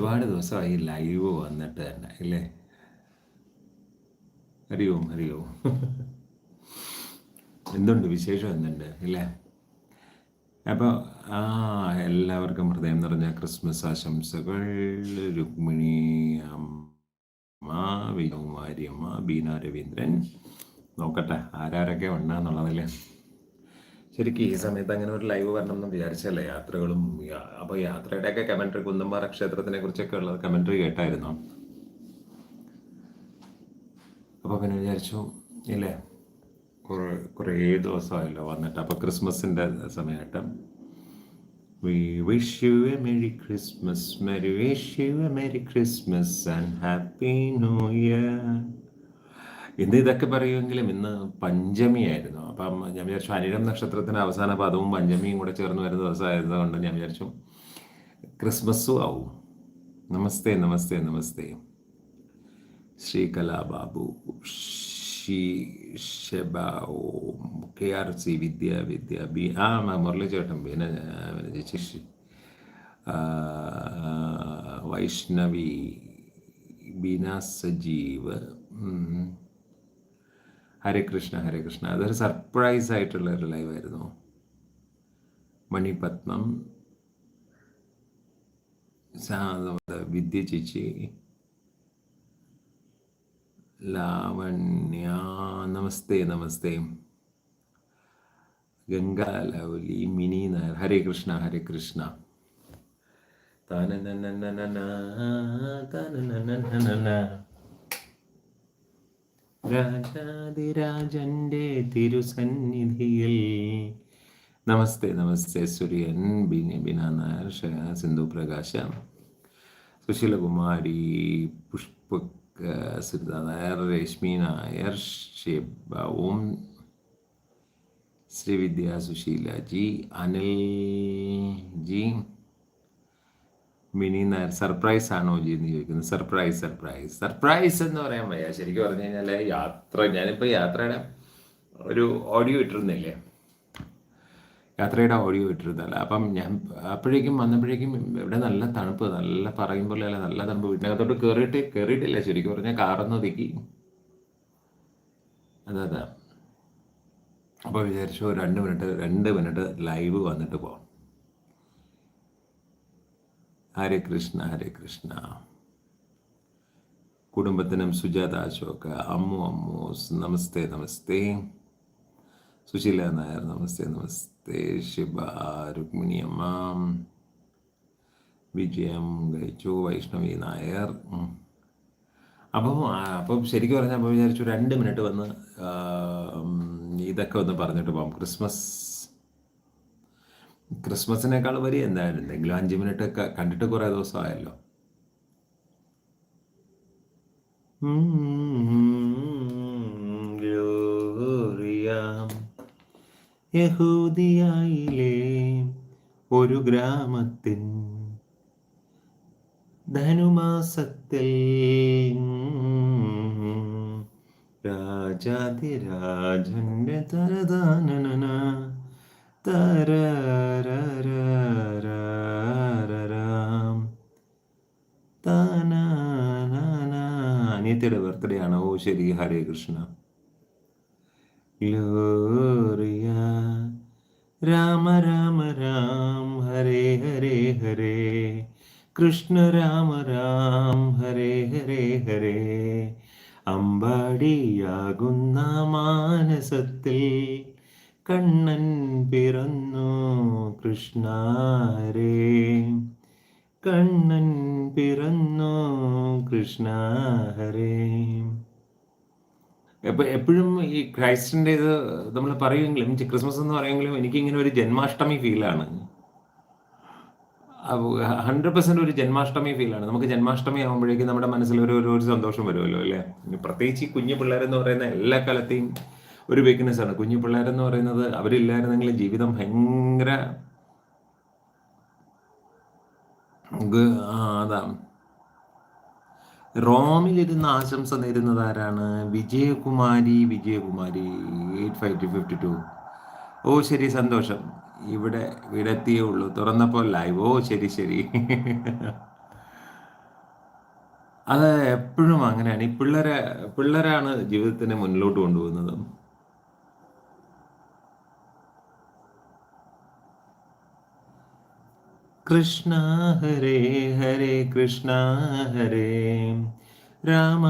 ഒരുപാട് ദിവസമായി ലൈവ് വന്നിട്ട് തന്നെ ഓം ഹരി ഓം എന്തുണ്ട് വിശേഷം എന്തുണ്ട് ഇല്ലേ അപ്പോൾ ആ എല്ലാവർക്കും ഹൃദയം നിറഞ്ഞ ക്രിസ്മസ് ആശംസകൾ. രുക്മിണി അമ്മ വിജയകുമാരി അമ്മ ബീന രവീന്ദ്രൻ. നോക്കട്ടെ ആരാരൊക്കെ ഉണ്ടെന്നുള്ളതല്ലേ? ശരിക്കും ഈ സമയത്ത് അങ്ങനെ ഒരു ലൈവ് വരണം എന്ന് വിചാരിച്ചല്ലേ യാത്രകളും അപ്പൊ യാത്രയുടെ ഒക്കെ കമന്ററി കുന്നമ്പാറ ക്ഷേത്രത്തിനെ കുറിച്ചൊക്കെ ഉള്ള കമന്ററി കേട്ടായിരുന്നു? അപ്പൊ പിന്നെ വിചാരിച്ചു ഇല്ലേ? കുറേ കുറേ ദിവസമായല്ലോ വന്നിട്ട്. അപ്പൊ ക്രിസ്മസിന്റെ merry Christmas merry wish you a merry Christmas and happy new year ഇന്ന് ഇതൊക്കെ പറയുമെങ്കിലും ഇന്ന് പഞ്ചമിയായിരുന്നു. അപ്പം ഞാൻ വിചാരിച്ചു അനിരം നക്ഷത്രത്തിന്റെ അവസാന പദവും പഞ്ചമിയും കൂടെ ചേർന്ന് വരുന്ന ദിവസമായിരുന്നത് കൊണ്ട് ഞാൻ വിചാരിച്ചു ക്രിസ്മസും ആവും. നമസ്തേ നമസ്തേ നമസ്തേ. Shri Kalababu Shri Sheba Om. K R C Vidya Vidya B. ആ മ- മുരളി ചേട്ടൻ പിന്നെ ശിഷി വൈഷ്ണവി ബീന സജീവ്. ഹരേ കൃഷ്ണ ഹരേ കൃഷ്ണ. അതൊരു സർപ്രൈസ് ആയിട്ടുള്ള ഒരു ലൈവ് ആയിരുന്നു. മണിപത്മം വിദ്യ ചേച്ചി. ലാവണ്യ നമസ്തേ നമസ്തേ. ഗംഗാ ലൗലി മിനി നായർ. ഹരേ കൃഷ്ണ ഹരേ കൃഷ്ണ. താനനനനനന, താനനനനനന. രാജാതിരാജന്റെ തിരുസന്നിധിയിൽ. നമസ്തേ നമസ്തേ സൂര്യൻ ബിനി നായർ ഷ- സിന്ധു പ്രകാശ സുശീലകുമാരി പുഷ്പ സുരിത നായർ രശ്മി നായർ ഷെബവും ശ്രീവിദ്യ സുശീല ജി അനിൽ ജി മിനി നായർ സർപ്രൈസ് ആണോ ജി എന്ന് ചോദിക്കുന്നത് സർപ്രൈസ് സർപ്രൈസ് സർപ്രൈസ് എന്ന് പറയാൻ വയ്യ. ശരിക്കും പറഞ്ഞു കഴിഞ്ഞാൽ യാത്ര ഞാനിപ്പോൾ യാത്രയുടെ ഒരു ഓഡിയോ ഇട്ടിരുന്നില്ലേ? യാത്രയുടെ ഓഡിയോ ഇട്ടിരുന്നല്ല അപ്പം ഞാൻ അപ്പോഴേക്കും വന്നപ്പോഴേക്കും ഇവിടെ നല്ല തണുപ്പ് നല്ല പറയും പോലെ അല്ല നല്ല തണുപ്പ്. വീട്ടിനകത്തോട്ട് കയറിയിട്ട് കയറിയിട്ടില്ല ശരിക്കും പറഞ്ഞാൽ കാറൊന്ന് ഒതുക്കി. അതെ അതെ. അപ്പോൾ വിചാരിച്ചു രണ്ട് മിനിറ്റ് രണ്ട് മിനിറ്റ് ലൈവ് വന്നിട്ട് പോകാം ഹരേ കൃഷ്ണ ഹരേ കൃഷ്ണ. കുടുംബത്തിനും സുജാത അശോക അമ്മു അമ്മു നമസ്തേ നമസ്തേ. സുശീല നായർ നമസ്തേ നമസ്തേ. ശിവ രുക്മിണി അമ്മ. വിജയം കഴിച്ചു വൈഷ്ണവി നായർ. അപ്പം അപ്പം ശരിക്കും പറഞ്ഞാൽ അപ്പം വിചാരിച്ചു രണ്ട് മിനിറ്റ് വന്ന് ഇതൊക്കെ ഒന്ന് പറഞ്ഞിട്ട് പോകാം ക്രിസ്മസ് ക്രിസ്മസിനേക്കാൾ വലിയ എന്തായാലും എന്തെങ്കിലും അഞ്ച് മിനിറ്റ് ഒക്കെ കണ്ടിട്ട് കുറേ ദിവസമായല്ലോ ഒരു ഗ്രാമത്തിൻ ധനുമാസത്തിൽ രാജാതിരാജന്റെ തരദാനന തരരരരരരം. അനിയത്തിയുടെ ബർത്ത്ഡേ ആണ്? ഓ ശരി. ഹരേ കൃഷ്ണ. ഗ്ലോറിയ രാമ രാമ രാം. ഹരേ ഹരേ ഹരേ. കൃഷ്ണ രാമ രാം. ഹരേ ഹരേ ഹരേ. അമ്പാടിയാകുന്ന മാനസത്തിൽ കണ്ണൻ പിറന്നു കൃഷ്ണ ഹരേ കണ്ണൻ പിറന്നു കൃഷ്ണ ഹരേ എപ്പോ എപ്പോഴും ഈ ക്രൈസ്റ്റിന്റെ ഇത് നമ്മൾ പറയുമെങ്കിലും ക്രിസ്മസ് എന്ന് പറയുമെങ്കിലും എനിക്കിങ്ങനെ ഒരു ജന്മാഷ്ടമി ഫീലാണ്. ഹൺഡ്രഡ് പെർസെന്റ് ഒരു ജന്മാഷ്ടമി ഫീലാണ്. നമുക്ക് ജന്മാഷ്ടമി ആകുമ്പോഴേക്കും നമ്മുടെ മനസ്സിൽ ഒരു ഒരു സന്തോഷം വരുമല്ലോ അല്ലേ? പ്രത്യേകിച്ച് ഈ കുഞ്ഞു പിള്ളേരെന്ന് പറയുന്ന എല്ലാ കാലത്തെയും ഒരു വീക്ക്നെസ് ആണ്. കുഞ്ഞു പിള്ളേരെന്ന് പറയുന്നത് അവരില്ലായിരുന്നെങ്കിൽ ജീവിതം ഭയങ്കര അതാ. റോമിലിരുന്ന് ആശംസ നേരുന്നത് ആരാണ്? Vijayakumari Vijayakumari eight five two fifty two ഓ ശരി സന്തോഷം. ഇവിടെ വിടത്തിയേ ഉള്ളൂ. തുറന്നപ്പോൾ ലൈവ് ഓ ശരി ശരി. അത് എപ്പോഴും അങ്ങനെയാണ്. ഈ പിള്ളേരെ പിള്ളേരാണ് ജീവിതത്തിനെ മുന്നിലോട്ട് കൊണ്ടുപോകുന്നത്. കൃഷ്ണ ഹരേ ഹരേ കൃഷ്ണ ഹരേ. രാമ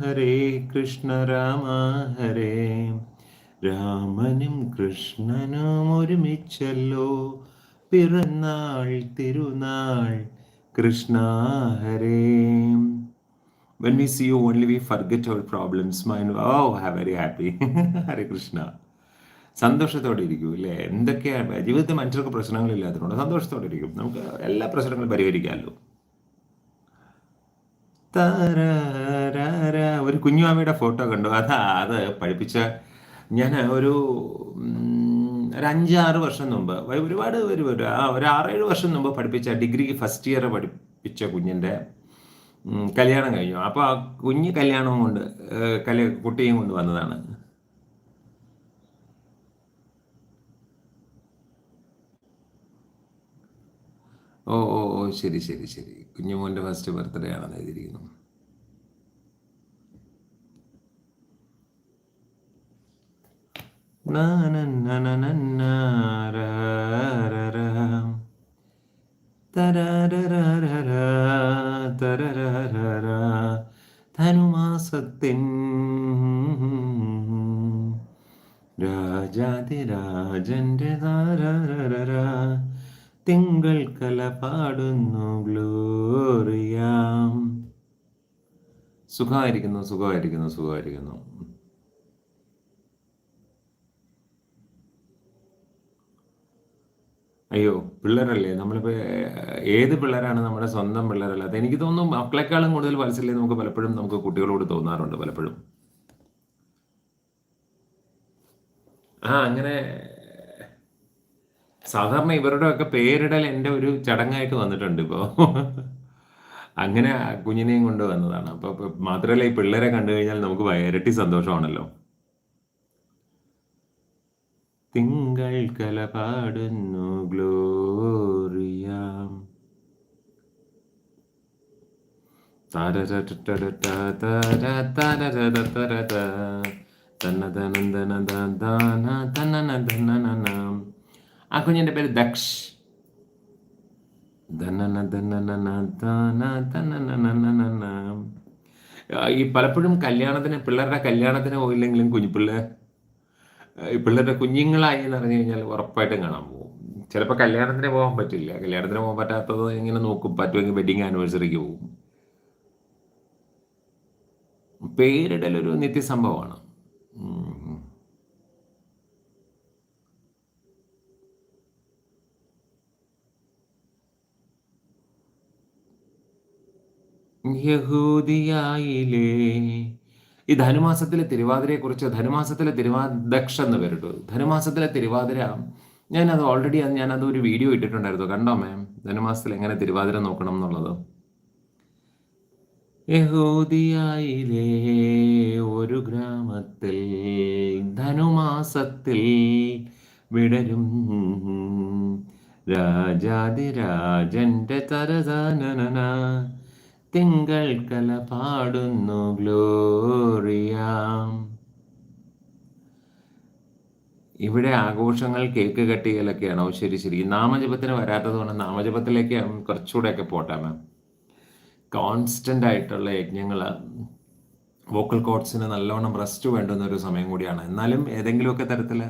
ഹരേ കൃഷ്ണ രാമ ഹരേ. രാമനും കൃഷ്ണനും ഒരുമിച്ചല്ലോ പിറന്നാൾ തിരുനാൾ. കൃഷ്ണ ഹരേ. When we see you only, we forget our problems. Mind, oh, very happy. ഹരേ കൃഷ്ണ സന്തോഷത്തോടെ ഇരിക്കൂ അല്ലേ എന്തൊക്കെയാണ് ജീവിതത്തിൽ മനുഷ്യർക്ക് പ്രശ്നങ്ങളില്ലാത്തതുകൊണ്ട് സന്തോഷത്തോടെ ഇരിക്കും നമുക്ക് എല്ലാ പ്രശ്നങ്ങളും പരിഹരിക്കാമല്ലോ. ഒരു കുഞ്ഞുമാമയുടെ ഫോട്ടോ കണ്ടു. അതാ അത് പഠിപ്പിച്ച ഞാൻ ഒരു ഒരു അഞ്ചാറ് വർഷം മുമ്പ് ഒരുപാട് ഒരു ഒരു ആറേഴ് വർഷം മുമ്പ് പഠിപ്പിച്ച ഡിഗ്രിക്ക് ഫസ്റ്റ് ഇയർ പഠിപ്പിച്ച കുഞ്ഞിന്റെ കല്യാണം കഴിഞ്ഞു. അപ്പോൾ ആ കുഞ്ഞ് കല്യാണം കൊണ്ട് കല്യ കുട്ടിയും കൊണ്ട് വന്നതാണ്. ഓ ഓ ഓ ശരി ശരി ശരി. കുഞ്ഞുമോന്റെ ഫസ്റ്റ് ബർത്ത്ഡേ ആണെന്ന് എഴുതിയിരിക്കുന്നു. ധനുമാസത്തിൻ രാജാതിരാജന്റെ na, പാടുന്നു ഗ്ലോറിയാം. സുഖമായിരിക്കുന്നു സുഖമായിരിക്കുന്നു സുഖമായിരിക്കുന്നു. അയ്യോ പിള്ളേരല്ലേ? നമ്മളിപ്പോൾ ഏത് പിള്ളേരാണ് നമ്മുടെ സ്വന്തം പിള്ളേരല്ല? അത് എനിക്ക് തോന്നുന്നു മക്കളെക്കാളും കൂടുതൽ വത്സല്യം നമുക്ക് പലപ്പോഴും നമുക്ക് കുട്ടികളോട് തോന്നാറുണ്ട് പലപ്പോഴും. ആ അങ്ങനെ സാധാരണ ഇവരുടെ ഒക്കെ പേരിടൽ എന്റെ ഒരു ചടങ്ങായിട്ട് വന്നിട്ടുണ്ട് ഇപ്പോൾ അങ്ങനെ കുഞ്ഞിനെയും കൊണ്ട് വന്നതാണ് അപ്പോൾ മാത്രമല്ല ഈ പിള്ളേരെ കണ്ടു കഴിഞ്ഞാൽ നമുക്ക് ഇരട്ടി സന്തോഷമാണല്ലോ തിങ്കൾ കല പാടുന്നു ഗ്ലോറിയ. തന്നതനന്തനതദാന തന്നനതനനനം. ആ കുഞ്ഞിന്റെ പേര് ദക്ഷ് ഈ പലപ്പോഴും കല്യാണത്തിന് പിള്ളേരുടെ കല്യാണത്തിന് പോയില്ലെങ്കിലും ഈ പിള്ളേരുടെ കുഞ്ഞുങ്ങളായി എന്ന് പറഞ്ഞു കഴിഞ്ഞാൽ ഉറപ്പായിട്ടും കാണാൻ പോകും ചിലപ്പോൾ കല്യാണത്തിന് പോകാൻ പറ്റില്ല കല്യാണത്തിന് പോകാൻ പറ്റാത്തത് എങ്ങനെ നോക്കും പറ്റുമെങ്കിൽ വെഡിങ് ആനിവേഴ്സറിക്ക് പോകും പേരിടൽ ഒരു നിത്യസംഭവമാണ് യഹൂദിയായിലേ ഈ ധനുമാസത്തിലെ തിരുവാതിരയെ തിരുവാതിരയെക്കുറിച്ച് ധനുമാസത്തിലെ തിരുവാ ദക്ഷ എന്ന് പേരിട്ടു ധനുമാസത്തിലെ തിരുവാതിര ഞാനത് ഓൾറെഡി ഞാനത് ഒരു വീഡിയോ ഇട്ടിട്ടുണ്ടായിരുന്നു. കണ്ടോ മാം ധനുമാസത്തിൽ എങ്ങനെ തിരുവാതിര നോക്കണം എന്നുള്ളത്? യഹൂദിയായിലേ ഒരു ഗ്രാമത്തിൽ ധനുമാസത്തിൽ വിടരും. രാജാതിരാജന്റെ തരതനന തിങ്കൾ കല പാടുന്നു ഗ്ലോറിയ. ഇവിടെ ആഘോഷങ്ങൾ കേക്ക് കട്ടിയലൊക്കെയാണോ? ശരി ശരി. നാമജപത്തിന് വരാത്തത് കൊണ്ട് നാമജപത്തിലേക്ക് കുറച്ചുകൂടെയൊക്കെ പോട്ടെ മാം കോൺസ്റ്റന്റ് ആയിട്ടുള്ള യജ്ഞങ്ങൾ വോക്കൽ കോഡ്സിന് നല്ലവണ്ണം റെസ്റ്റ് വേണ്ടുന്ന ഒരു സമയം കൂടിയാണ്. എന്നാലും ഏതെങ്കിലുമൊക്കെ തരത്തിൽ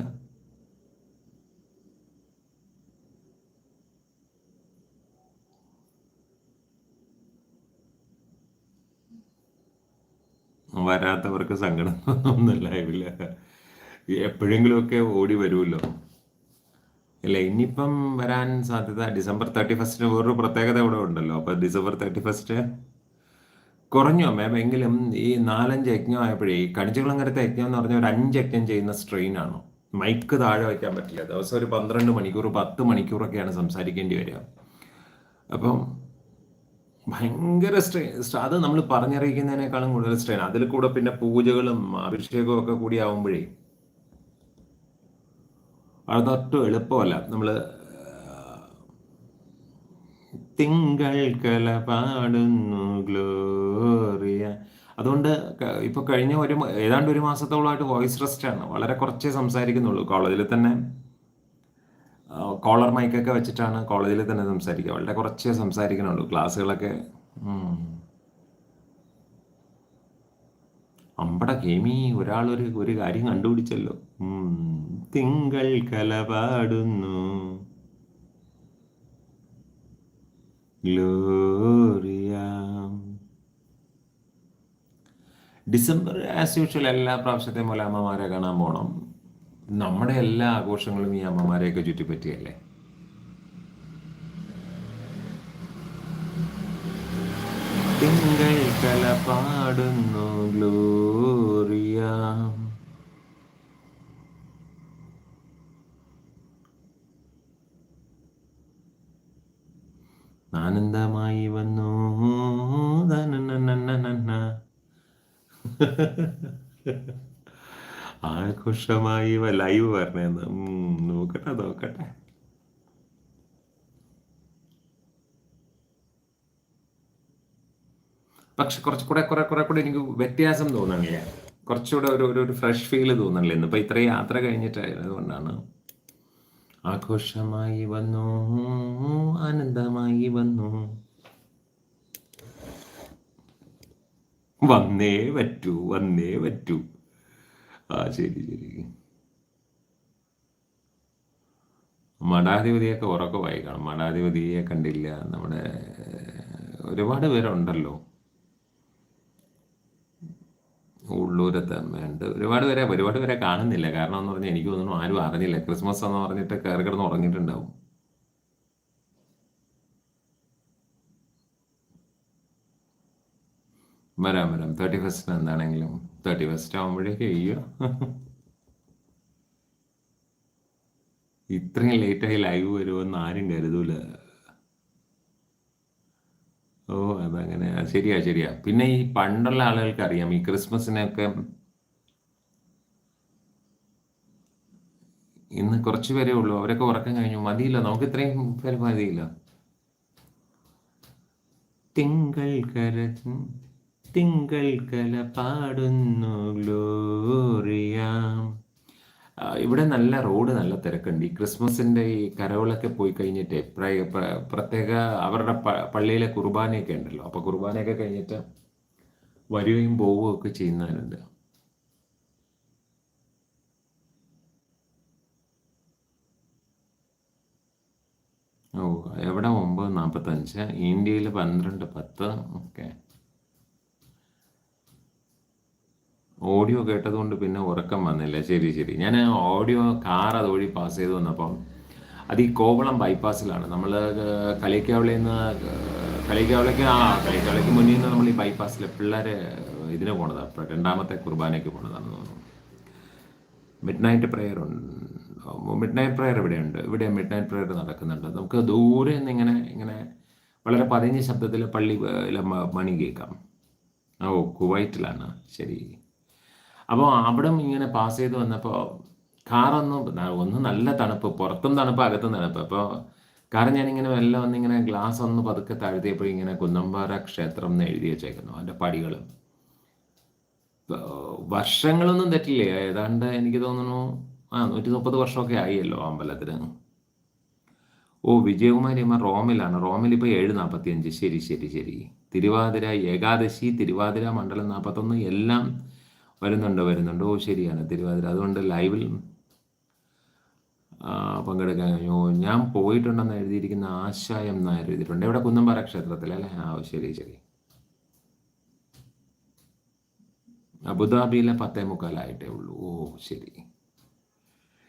വരാത്തവർക്ക് സങ്കടം ഒന്നുമില്ല ഇല്ല എപ്പോഴെങ്കിലുമൊക്കെ ഓടി വരുമല്ലോ. ഇല്ല ഇനിയിപ്പം വരാൻ സാധ്യത ഡിസംബർ തേർട്ടി ഫസ്റ്റിന് വേറൊരു പ്രത്യേകത ഇവിടെ ഉണ്ടല്ലോ. അപ്പം ഡിസംബർ തേർട്ടി ഫസ്റ്റ് കുറഞ്ഞു മാം എങ്കിലും ഈ നാലഞ്ച് യജ്ഞം ആയപ്പോഴേ ഈ കണിച്ചുകുളങ്ങരത്തെ യജ്ഞം എന്ന് പറഞ്ഞാൽ ഒരു അഞ്ച് യജ്ഞം ചെയ്യുന്ന സ്ട്രെയിനാണ് മൈക്ക് താഴെ വയ്ക്കാൻ പറ്റില്ല. ദിവസം ഒരു പന്ത്രണ്ട് മണിക്കൂർ പത്ത് മണിക്കൂറൊക്കെയാണ് സംസാരിക്കേണ്ടി വരിക. അപ്പം ഭയങ്കര സ്ട്രെയിൻ അത് നമ്മൾ പറഞ്ഞറിയിക്കുന്നതിനേക്കാളും കൂടുതൽ സ്ട്രെയിൻ അതിൽ കൂടെ പിന്നെ പൂജകളും അഭിഷേകവും ഒക്കെ കൂടി ആവുമ്പോഴേ അതൊട്ടും എളുപ്പമല്ല. നമ്മൾ തിങ്കൾ കല പാടുന്നു ഗ്ലോറിയ. അതുകൊണ്ട് ഇപ്പോൾ കഴിഞ്ഞ ഒരു ഏതാണ്ട് ഒരു മാസത്തോളമായിട്ട് വോയിസ് റെസ്റ്റ് ആണ് വളരെ കുറച്ചേ സംസാരിക്കുന്നുള്ളൂ. കോളേജിൽ തന്നെ കോളർ മൈക്കൊക്കെ വെച്ചിട്ടാണ് കോളേജിൽ തന്നെ സംസാരിക്കുക. വളരെ കുറച്ചേ സംസാരിക്കണുള്ളൂ. ക്ലാസ്സുകളൊക്കെ അമ്പട കേമി ഒരാൾ ഒരു കാര്യം കണ്ടുപിടിച്ചല്ലോ. തിങ്കൾ കലപാടുന്നു ഗ്ലോറിയ. ഡിസംബർ ആസ് യൂഷ്വൽ എല്ലാ പ്രാവശ്യത്തെയും പോലെ അമ്മമാരെ കാണാൻ പോകണം നമ്മുടെ എല്ലാ ആഘോഷങ്ങളും ഈ അമ്മമാരെയൊക്കെ ചുറ്റിപ്പറ്റിയല്ലേ? തിങ്കൾ കല പാടുന്നു ഗ്ലോറിയ. ആനന്ദമായി വന്നു. ആഘോഷമായി ലൈവ് വരണേന്ന്. നോക്കട്ടെ നോക്കട്ടെ. പക്ഷെ കുറച്ച് കൂടെ കുറെ കുറെ കൂടെ എനിക്ക് വ്യത്യാസം തോന്നണില്ല കുറച്ചുകൂടെ ഒരു ഒരു ഫ്രഷ് ഫീൽ തോന്നണില്ല ഇന്നിപ്പോൾ ഇത്രയും യാത്ര കഴിഞ്ഞിട്ടായതുകൊണ്ടാണ് ആഘോഷമായി വന്നു ആനന്ദമായി വന്നു. വന്നേ പറ്റൂ വന്നേ പറ്റൂ. ആ ശരി ശരി മഠാധിപതിയൊക്കെ ഉറക്കമായി കാണും. മഠാധിപതിയെ കണ്ടില്ല. നമ്മുടെ ഒരുപാട് പേരുണ്ടല്ലോ. ഉള്ളൂരത്തെ അമ്മയുണ്ട് ഒരുപാട് പേരെ ഒരുപാട് പേരെ കാണുന്നില്ല. കാരണം എന്ന് പറഞ്ഞാൽ എനിക്ക് തോന്നുന്നു ആരും അറിഞ്ഞില്ല. ക്രിസ്മസ് എന്ന് പറഞ്ഞിട്ട് കയറി കിടന്ന് ഉറങ്ങിയിട്ടുണ്ടാവും. വരാം വരാം. തേർട്ടി ഫസ്റ്റിന് എന്താണെങ്കിലും തേർട്ടി ഫസ്റ്റ് ആകുമ്പോഴേക്കും അയ്യോ ഇത്രയും ലേറ്റായി ലൈവ് വരുമെന്ന് ആരും കരുതൂല. ഓ അതങ്ങനെ ശരിയാ ശരിയാ. പിന്നെ ഈ പണ്ടുള്ള ആളുകൾക്ക് അറിയാം ഈ ക്രിസ്മസിനൊക്കെ ഇന്ന് കുറച്ച് പേരേ ഉള്ളൂ. അവരൊക്കെ ഉറക്കം കഴിഞ്ഞു. മതിയില്ല നമുക്ക് ഇത്രയും പേര് മതിയില്ല. തിങ്കൾ കര തിങ്കൾ കല പാടുന്നു ഗ്ലോറിയാം. ഇവിടെ നല്ല റോഡ് നല്ല തിരക്കുണ്ട്. ഈ ക്രിസ്മസിന്റെ ഈ കരവളൊക്കെ പോയി കഴിഞ്ഞിട്ട് പ്രത്യേക അവരുടെ പള്ളിയിലെ കുർബാനയൊക്കെ ഉണ്ടല്ലോ. അപ്പോൾ കുർബാനയൊക്കെ കഴിഞ്ഞിട്ട് വരികയും പോവുകയും ഒക്കെ ചെയ്യുന്നവരുണ്ട്. ഓ എവിടെ? ഒമ്പത് നാൽപ്പത്തഞ്ച് ഇന്ത്യയിൽ പന്ത്രണ്ട് പത്ത്. ഓക്കെ. ഓഡിയോ കേട്ടതുകൊണ്ട് പിന്നെ ഉറക്കം വന്നില്ല. ശരി ശരി. ഞാൻ ഓഡിയോ കാർ അതുവഴി പാസ് ചെയ്തു വന്നപ്പം അത് ഈ കോവളം ബൈപ്പാസിലാണ്. നമ്മൾ കളിക്കാവളിയിൽ നിന്ന് കളിക്കാവിളയ്ക്ക് ആ കളിക്കാവിളയ്ക്ക് മുന്നിൽ നിന്ന് നമ്മൾ ഈ ബൈപ്പാസിൽ പിള്ളേരെ ഇതിന് പോണതാണ് രണ്ടാമത്തെ കുർബാനയ്ക്ക് പോണതാണെന്ന് തോന്നുന്നു. മിഡ് നൈറ്റ് പ്രെയർ ഉണ്ട് മിഡ് നൈറ്റ് പ്രെയർ ഇവിടെയുണ്ട്. ഇവിടെ മിഡ് നൈറ്റ് പ്രെയർ നടക്കുന്നുണ്ട്. നമുക്ക് ദൂരെ നിന്ന് ഇങ്ങനെ ഇങ്ങനെ വളരെ പതിഞ്ഞ ശബ്ദത്തിൽ പള്ളി മണി കേൾക്കാം. ഓ കുവൈറ്റിലാണ്. ശരി. അപ്പോൾ അവിടെ ഇങ്ങനെ പാസ് ചെയ്ത് വന്നപ്പോൾ കാറൊന്നും ഒന്ന് നല്ല തണുപ്പ് പുറത്തും തണുപ്പ് അകത്തും തണുപ്പ്. അപ്പോൾ കാർ ഞാനിങ്ങനെ മെല്ലെ വന്നിങ്ങനെ ഗ്ലാസ് ഒന്ന് പതുക്കെ താഴ്ത്തിയപ്പോൾ ഇങ്ങനെ കുന്നമ്പാറ ക്ഷേത്രം എന്ന് എഴുതി വെച്ചേക്കുന്നു അതിന്റെ പടികൾ വർഷങ്ങളൊന്നും തെറ്റില്ലേ? ഏതാണ്ട് എനിക്ക് തോന്നുന്നു ആ നൂറ്റി മുപ്പത് വർഷമൊക്കെ ആയല്ലോ അമ്പലത്തിന് ഓ വിജയകുമാരി അമ്മ റോമിലാണ്. റോമിൽ ഇപ്പോൾ ഏഴ് നാൽപ്പത്തി അഞ്ച് ശരി ശരി ശരി. തിരുവാതിര ഏകാദശി തിരുവാതിര മണ്ഡലം നാൽപ്പത്തൊന്ന് എല്ലാം വരുന്നുണ്ട് വരുന്നുണ്ട്. ഓ ശരിയാണ്. തിരുവാതിര. അതുകൊണ്ട് ലൈവിൽ പങ്കെടുക്കാൻ കഴിഞ്ഞു. ഞാൻ പോയിട്ടുണ്ടെന്ന് എഴുതിയിരിക്കുന്ന ആശയം എന്ന് എഴുതിയിട്ടുണ്ട്. ഇവിടെ കുന്നമ്പാറ ക്ഷേത്രത്തിൽ അല്ലേ? ആ ശരി ശരി. അബുദാബിയിലെ പത്തേ മുക്കാലായിട്ടേ ഉള്ളൂ. ഓ ശരി.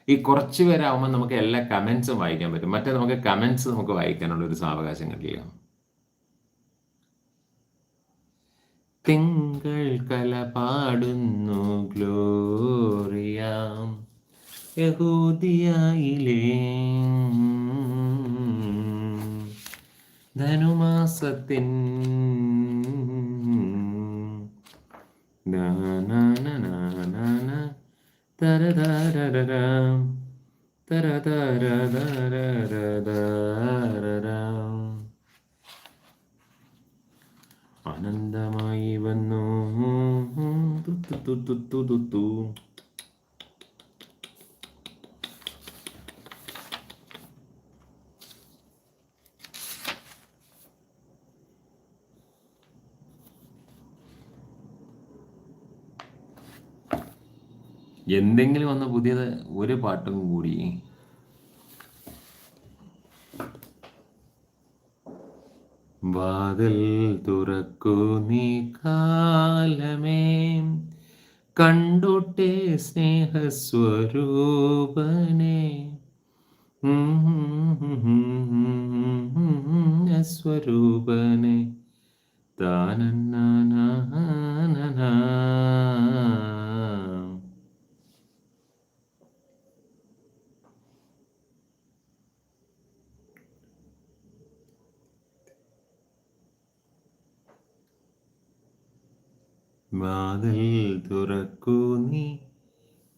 ഈ കുറച്ച് പേരാകുമ്പോൾ നമുക്ക് എല്ലാ കമൻസും വായിക്കാൻ പറ്റും. മറ്റേ നമുക്ക് കമൻസ് നമുക്ക് വായിക്കാനുള്ള ഒരു സാവകാശം കിട്ടില്ല തിങ്കൾ കല പാടുന്നു ഗ്ലോറിയാം യഹൂദിയായിലേ. ധനുമാസത്തിൻ തരതരരാം തരതരതരതരരാം ആനന്ദമായി വന്നു തുത്തു tu, tu, tu. എന്തെങ്കിലും വന്ന പുതിയത് ഒരു പാട്ടും കൂടി വാതിൽ തുറക്കൂ നീ കാലമേ കണ്ടോട്ടെ സ്നേഹസ്വരൂപനെ സ്വരൂപനെ താനന്നാ വാതിൽ തുറക്കൂ നീ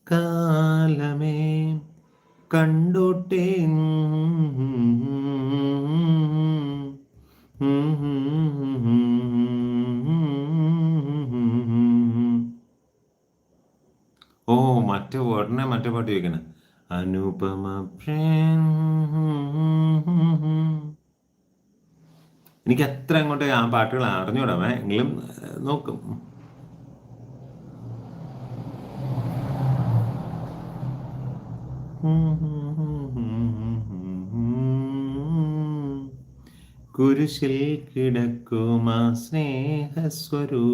കാലമേ കണ്ടോട്ടെ ഓ മറ്റേ ഉടനെ മറ്റേ പാട്ട് ചോദിക്കണേ അനുപമ പ്രേം എനിക്ക് അത്ര അങ്ങോട്ട് ആ പാട്ടുകൾ അറിഞ്ഞുകൂടാമേ? എങ്കിലും നോക്കും. കുരിശിൽ കിടക്കുമാ സ്നേഹസ്വരൂപനെ.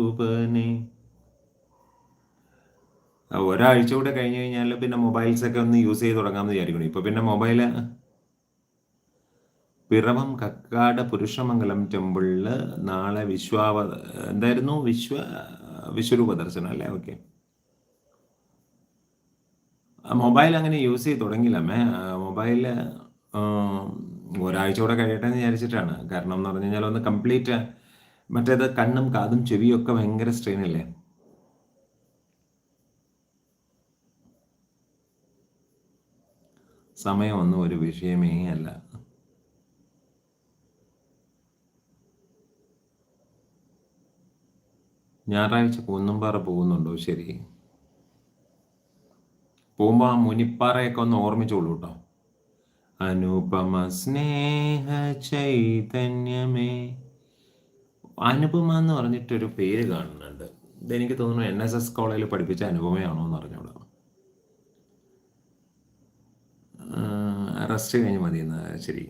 ഒരാഴ്ച കൂടെ കഴിഞ്ഞു കഴിഞ്ഞാൽ പിന്നെ മൊബൈൽസ് ഒക്കെ ഒന്ന് യൂസ് ചെയ്ത് തുടങ്ങാമെന്ന് വിചാരിക്കണം ഇപ്പൊ പിന്നെ മൊബൈൽ പിറവം കക്കാട് പുരുഷമംഗലം ടെമ്പിളിൽ നാളെ വിശ്വാവ എന്തായിരുന്നു? വിശ്വ വിശ്വരൂപ ദർശനം അല്ലേ? ഓക്കെ. മൊബൈൽ അങ്ങനെ യൂസ് ചെയ്ത് തുടങ്ങിയില്ലമ്മേ മൊബൈൽ ഒരാഴ്ച കൂടെ കഴിയട്ടെ എന്ന് വിചാരിച്ചിട്ടാണ്. കാരണം എന്ന് പറഞ്ഞു കഴിഞ്ഞാൽ ഒന്ന് കംപ്ലീറ്റ് മറ്റേത് കണ്ണും കാതും ചെവിയും ഒക്കെ ഭയങ്കര സ്ട്രെയിൻ അല്ലേ? സമയം ഒന്നും ഒരു വിഷയമേ അല്ല. ഞായറാഴ്ച കുന്നുംപാറ പോകുന്നുണ്ടോ? ശരി. പോകുമ്പോൾ ആ മുനിപ്പാറയൊക്കെ ഒന്ന് ഓർമ്മിച്ചോളൂ കേട്ടോ അനുപമ സ്നേഹ ചൈതന്യമേ. അനുപമ എന്ന് പറഞ്ഞിട്ടൊരു പേര് കാണുന്നുണ്ട്. ഇതെനിക്ക് തോന്നുന്നു എൻ എസ് എസ് കോളേജിൽ പഠിപ്പിച്ച അനുപമയാണോ എന്ന് അറിഞ്ഞോളൂ റെസ്റ്റ് കഴിഞ്ഞ് മതി എന്നാ ശരി.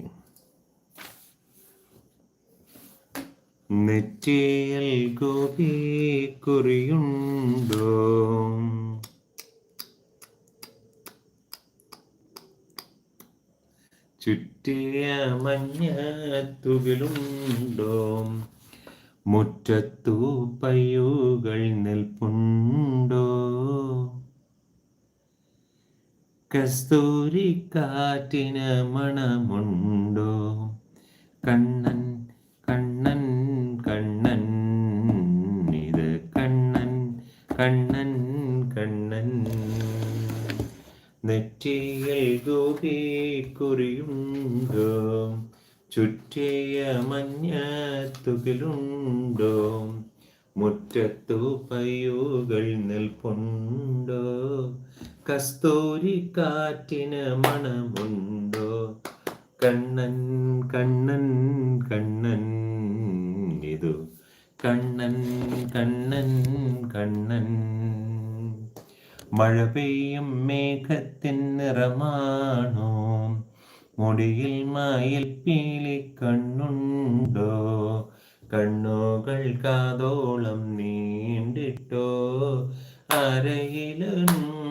നെറ്റിയൽ ഗോപി കുറിയുണ്ടോ? ചുറ്റിയ മഞ്ഞത്തുകിലുണ്ടോ മുറ്റത്തു പയ്യുകൾ നിൽപ്പുണ്ടോ? കസ്തൂരി കാറ്റിന് മണമുണ്ടോ? കണ്ണൻ കണ്ണൻ കണ്ണൻ ഇത് കണ്ണൻ കണ്ണൻ കണ്ണൻ. നെറ്റിയിൽ ഗോപി കുറിയുണ്ടോ ചുറ്റിയ മഞ്ഞ തുകിലുണ്ടോ? മുറ്റത്തു പയ്യുകൾ നിൽപ്പുണ്ടോ? കസ്തൂരി കാറ്റിന് മണമുണ്ടോ? കണ്ണൻ കണ്ണൻ കണ്ണൻ. ഇതു കണ്ണൻ കണ്ണൻ കണ്ണൻ. മഴ പെയ്യും മേഘത്തിൻ നിറമാണോ? മുടിയിൽ മായിൽ പീലി കണ്ണുണ്ടോ? കണ്ണുകൾ കാതോളം നീണ്ടിട്ടോ? അരയിലും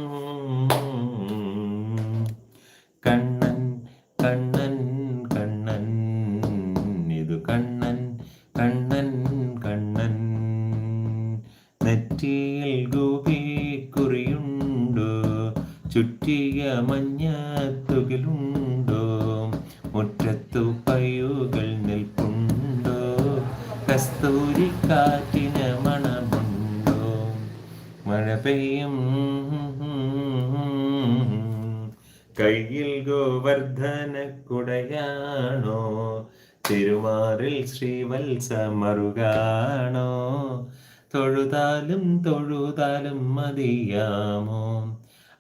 മതിയാമോ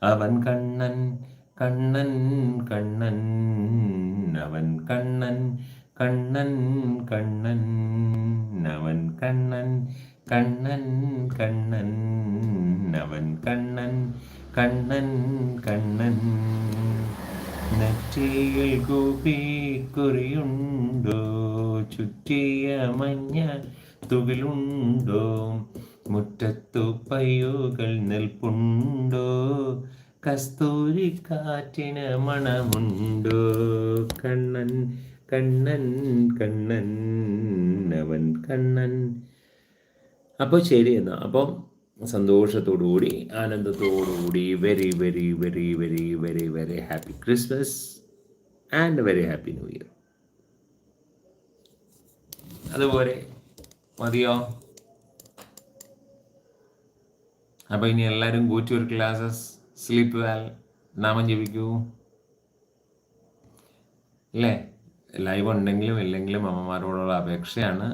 അവൻ കണ്ണൻ കണ്ണൻ കണ്ണൻ അവൻ കണ്ണൻ കണ്ണൻ കണ്ണൻ അവൻ കണ്ണൻ കണ്ണൻ കണ്ണൻ അവൻ കണ്ണൻ കണ്ണൻ കണ്ണൻ. നെറ്റിയിൽ കുറിയുണ്ടോ ചുറ്റിയ മഞ്ഞ തുകിലുണ്ടോ? മുറ്റത്തു പയ്യുകൾ നിൽപ്പുണ്ടോ? കസ്തൂരി കാറ്റിന് മണമുണ്ടോ? കണ്ണൻ കണ്ണൻ കണ്ണൻ അവൻ കണ്ണൻ. അപ്പോൾ ശരി എന്നാ. അപ്പം സന്തോഷത്തോടുകൂടി ആനന്ദത്തോടുകൂടി very very very very very very happy Christmas and very happy new year അതുപോലെ മതിയോ? അപ്പോൾ ഇനി എല്ലാരും go to your classes sleep well നാമം ജപിക്കൂ. അല്ലേ ലൈവ് ഉണ്ടെങ്കിലും ഇല്ലെങ്കിലും അമ്മമാരോടുള്ള അപേക്ഷയാണ്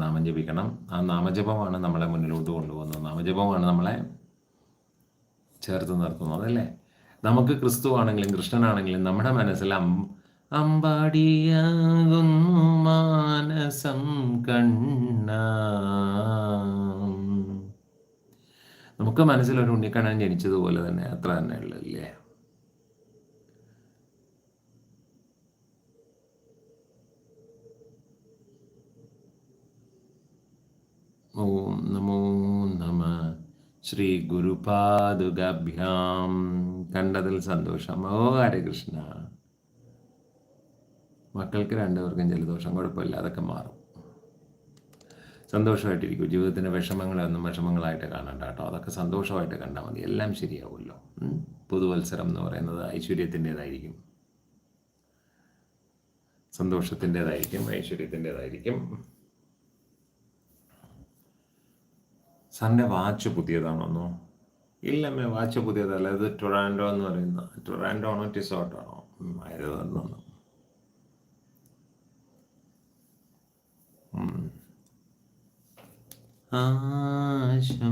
നാമം ജപിക്കണം. ആ നാമജപമാണ് നമ്മളെ മുന്നിലോട്ട് കൊണ്ടുപോകുന്നത്. നാമജപമാണ് നമ്മളെ ചേർത്ത് നിർത്തുന്നത് അല്ലേ? നമുക്ക് ക്രിസ്തു ആണെങ്കിലും കൃഷ്ണനാണെങ്കിലും നമ്മുടെ മനസ്സിൽ അമ്പാടിയാകുന്നു മാനസം കണ്ണ. നമുക്ക് മനസ്സിലൊരു ഉണ്ണിക്കണ്ണൻ ജനിച്ചതുപോലെ തന്നെ അത്ര തന്നെ ഉള്ളല്ലേ ഓം നമോ നമ. ശ്രീ ഗുരുപാദുഗാഭ്യാം കണ്ടതിൽ സന്തോഷം. ഓ ഹരകൃഷ്ണ. മക്കൾക്ക് രണ്ടുപേർക്കും ജലദോഷം കുഴപ്പമില്ല. അതൊക്കെ മാറും. സന്തോഷമായിട്ടിരിക്കും. ജീവിതത്തിന്റെ വിഷമങ്ങളൊന്നും വിഷമങ്ങളായിട്ട് കാണണ്ട കേട്ടോ. അതൊക്കെ സന്തോഷമായിട്ട് കണ്ടാൽ മതി. എല്ലാം ശരിയാവുമല്ലോ. പുതുവത്സരം എന്ന് പറയുന്നത് ഐശ്വര്യത്തിന്റെതായിരിക്കും. സന്തോഷത്തിന്റെതായിരിക്കും ഐശ്വര്യത്തിന്റെതായിരിക്കും. സാറിന്റെ വാച്ച് പുതിയതാണോന്നോ? ഇല്ലമ്മേ വാച്ച് പുതിയതല്ല. ഇത് ടൊറാൻഡോ എന്ന് പറയുന്ന ടൊറാൻഡോ ആണോ ടിസോട്ടോ ആണോ ആശംസകൾ.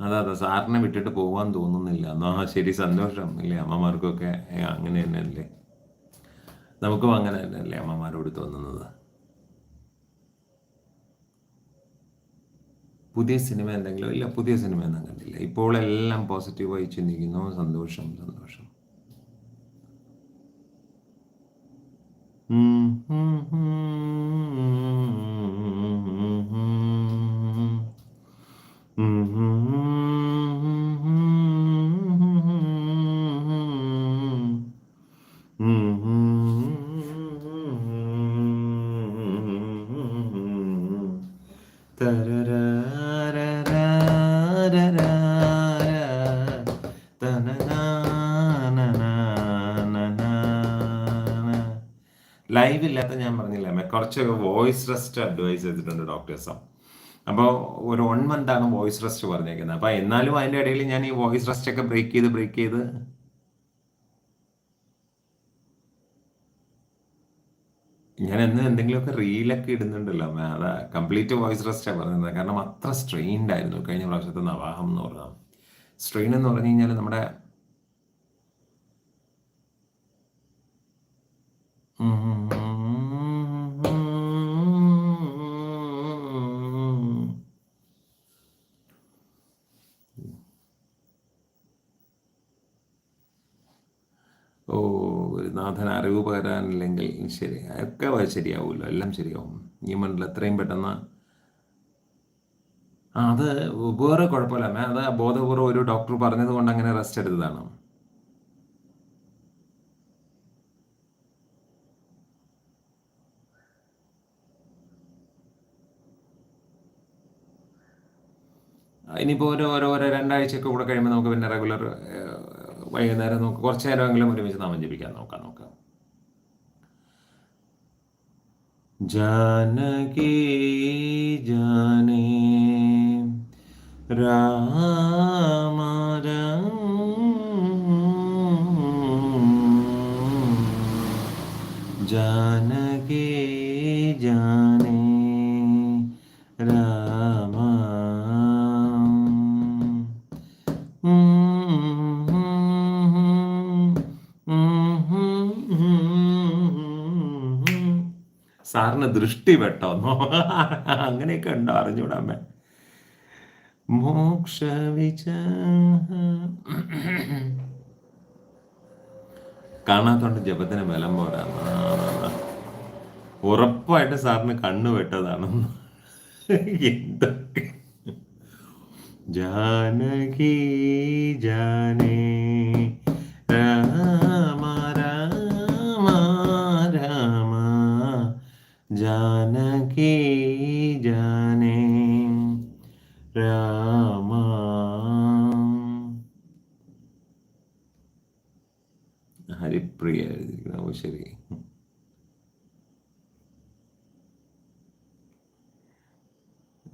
അതെ അതെ സാറിനെ വിട്ടിട്ട് പോകാൻ തോന്നുന്നില്ല. എന്നാ ശരി സന്തോഷം. ഇല്ലേ അമ്മമാർക്കൊക്കെ അങ്ങനെ തന്നെ അല്ലേ നമുക്കും അങ്ങനെ തന്നെയല്ലേ അമ്മമാരോട് തോന്നുന്നത്? പുതിയ സിനിമ എന്തെങ്കിലും? ഇല്ല പുതിയ സിനിമ ഒന്നും കണ്ടില്ല. ഇപ്പോൾ എല്ലാം പോസിറ്റീവായി ചിന്തിക്കുന്നു. സന്തോഷം സന്തോഷം. ലൈവ് ഇല്ലാത്ത ഞാൻ പറഞ്ഞില്ല? കുറച്ചൊക്കെ വോയിസ് റെസ്റ്റ് അഡ്വൈസ് ചെയ്തിട്ടുണ്ട് ഡോക്ടേഴ്സ് അപ്പോൾ ഒരു വൺ മന്ത് ആണ് വോയിസ് റെസ്റ്റ് പറഞ്ഞേക്കുന്നത്. അപ്പോൾ എന്നാലും അതിന്റെ ഇടയിൽ ഞാൻ ഈ വോയിസ് റെസ്റ്റ് ഒക്കെ ബ്രേക്ക് ചെയ്ത് ബ്രേക്ക് ചെയ്ത്. ഞാൻ എന്ന് എന്തെങ്കിലുമൊക്കെ റീലൊക്കെ ഇടുന്നുണ്ടല്ലോ അതാ കംപ്ലീറ്റ് വോയിസ് റെസ്റ്റാണ് പറഞ്ഞത്. കാരണം അത്ര സ്ട്രെയിൻഡ് ആയിരുന്നു. കഴിഞ്ഞ പ്രാവശ്യത്തെ നവാഹം എന്ന് പറഞ്ഞാൽ സ്ട്രെയിൻ എന്ന് പറഞ്ഞു കഴിഞ്ഞാൽ നമ്മുടെ ഓ ഒരു നാഥൻ അറിവ് പകരാനില്ലെങ്കിൽ ശരി ഒക്കെ ശരിയാവുമല്ലോ എല്ലാം ശരിയാവും. ഈ മണ്ണിൽ എത്രയും പെട്ടെന്ന് അത് വേറെ കുഴപ്പമില്ല. അത് ബോധപൂർവം ഒരു ഡോക്ടർ പറഞ്ഞത് കൊണ്ട് അങ്ങനെ റെസ്റ്റ് എടുത്തതാണ്. ഇനിയിപ്പോൾ ഒരു ഓരോ ഓരോ രണ്ടാഴ്ചയൊക്കെ കൂടെ കഴിയുമ്പോൾ നമുക്ക് പിന്നെ റെഗുലർ വൈകുന്നേരം നമുക്ക് കുറച്ച് നേരമെങ്കിലും ഒരുമിച്ച് നാമം ജപിക്കാൻ നോക്കാം നോക്കാം. ജാനകി ജാനേ രാമ ദൃഷ്ടി പെട്ടോന്നോ അങ്ങനെയൊക്കെ ഉണ്ടോ അറിഞ്ഞൂടാമേ മോക്ഷ കാണാത്തോണ്ട് ജപത്തിന് ബലം പോരാ. ഉറപ്പായിട്ട് സാറിന് കണ്ണു വെട്ടതാണെന്ന് എന്തൊക്കെ? ജാനകി ജാനേ ജാനകി ജാനേ രാമ. ഹരിപ്രിയ ശരി.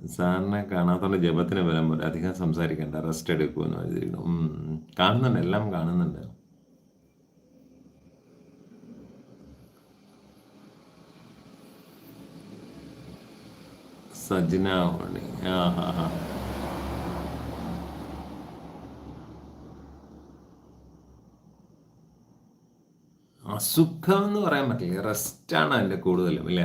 സാറിനെ കാണാത്തോണ്ട് ജപത്തിന് ബലം പോലെ അധികം സംസാരിക്കണ്ട. റെസ്റ്റ് എടുക്കുമെന്ന് എഴുതിയിരിക്കണം ഉം. കാണുന്നുണ്ട്. എല്ലാം കാണുന്നുണ്ട്. സജ്ന ആ ഹാ ഹാ അസുഖം എന്ന് പറയാൻ പറ്റില്ല. റെസ്റ്റ് ആണ് അതിന്റെ കൂടുതലും അല്ലേ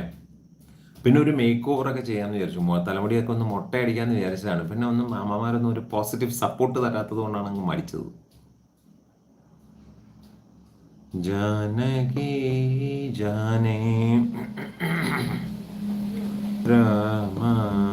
പിന്നെ ഒരു മേക്ക് ഓവറൊക്കെ ചെയ്യാമെന്ന് വിചാരിച്ചു. തലമുടിയൊക്കെ ഒന്ന് മുട്ടയടിക്കാമെന്ന് വിചാരിച്ചതാണ്. പിന്നെ ഒന്നും അമ്മമാരൊന്നും ഒരു പോസിറ്റീവ് സപ്പോർട്ട് തരാത്തത് കൊണ്ടാണ് അങ്ങ് മടിച്ചത് ജാനകി ജാനേ. രാമ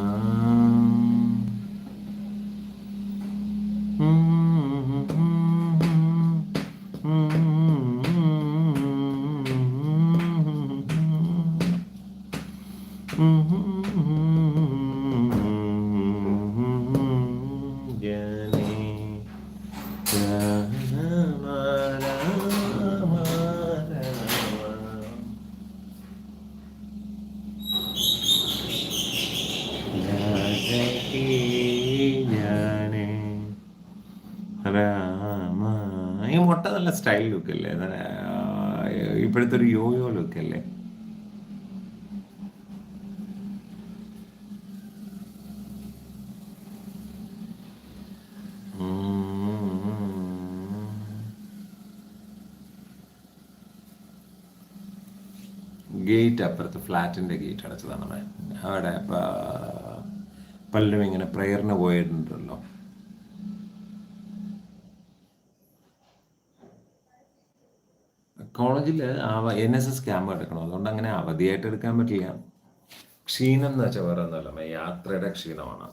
ഗേറ്റ് അപ്പുറത്ത് ഫ്ലാറ്റിന്റെ ഗേറ്റ് അടച്ചതാണ് അവിടെ പലരും ഇങ്ങനെ പ്രെയറിന് പോയിട്ടുണ്ടല്ലോ. കോളേജിൽ എൻ എസ് എസ് ക്യാമ്പ് എടുക്കണം. അതുകൊണ്ട് അങ്ങനെ അവധിയായിട്ട് എടുക്കാൻ പറ്റില്ല. ക്ഷീണം എന്ന് വെച്ചാൽ വേറെ ഒന്നുമല്ല യാത്രയുടെ ക്ഷീണമാണ്.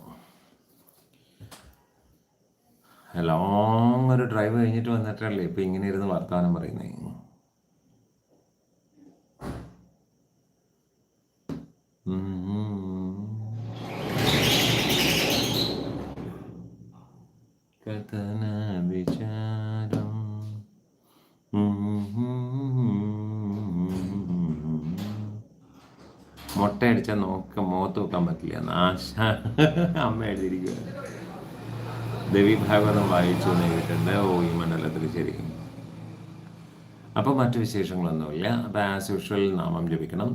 ലോങ് ഒരു ഡ്രൈവ് കഴിഞ്ഞിട്ട് വന്നിട്ടല്ലേ ഇപ്പൊ ഇങ്ങനെ ഇരുന്ന് വർത്തമാനം പറയുന്നേ? മുട്ടയടിച്ചാൽ നോക്ക മുഖത്ത് നോക്കാൻ പറ്റില്ല. നാശ. അമ്മ എഴുതിയിരിക്കുക ദേവി ഭാഗവതം വായിച്ചു എന്ന് കേട്ടിട്ടുണ്ട്. ഓ ഈ മണ്ഡലത്തിൽ ശരിക്കും. അപ്പോൾ മറ്റു വിശേഷങ്ങളൊന്നുമില്ല. അപ്പോൾ ആസ് യൂഷ്വൽ നാമം ജപിക്കണം.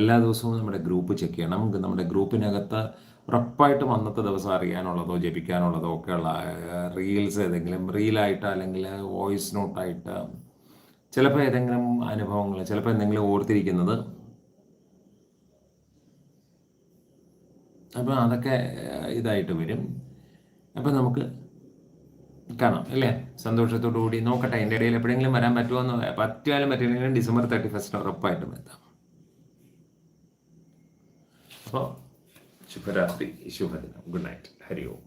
എല്ലാ ദിവസവും നമ്മുടെ ഗ്രൂപ്പ് ചെക്ക് ചെയ്യണം. നമ്മുടെ ഗ്രൂപ്പിനകത്ത് ഉറപ്പായിട്ടും അന്നത്തെ ദിവസം അറിയാനുള്ളതോ ജപിക്കാനുള്ളതോ ഒക്കെയുള്ള റീൽസ് ഏതെങ്കിലും റീലായിട്ട് അല്ലെങ്കിൽ വോയിസ് നോട്ടായിട്ട് ചിലപ്പോൾ ഏതെങ്കിലും അനുഭവങ്ങൾ ചിലപ്പോൾ എന്തെങ്കിലും ഓർത്തിരിക്കുന്നത് അപ്പോൾ അതൊക്കെ ഇതായിട്ട് വരും. അപ്പോൾ നമുക്ക് കാണാം അല്ലേ? സന്തോഷത്തോടു കൂടി നോക്കട്ടെ എന്റെ ഇടയിൽ എപ്പോഴെങ്കിലും വരാൻ പറ്റുമോ എന്ന് പറ്റിയാലും പറ്റില്ലെങ്കിലും ഡിസംബർ തേർട്ടി ഫസ്റ്റ് ഉറപ്പായിട്ടും എത്താം. അപ്പോൾ ശുഭരാത്രി ശുഭദിനം ഗുഡ് നൈറ്റ്. ഹരി ഓം.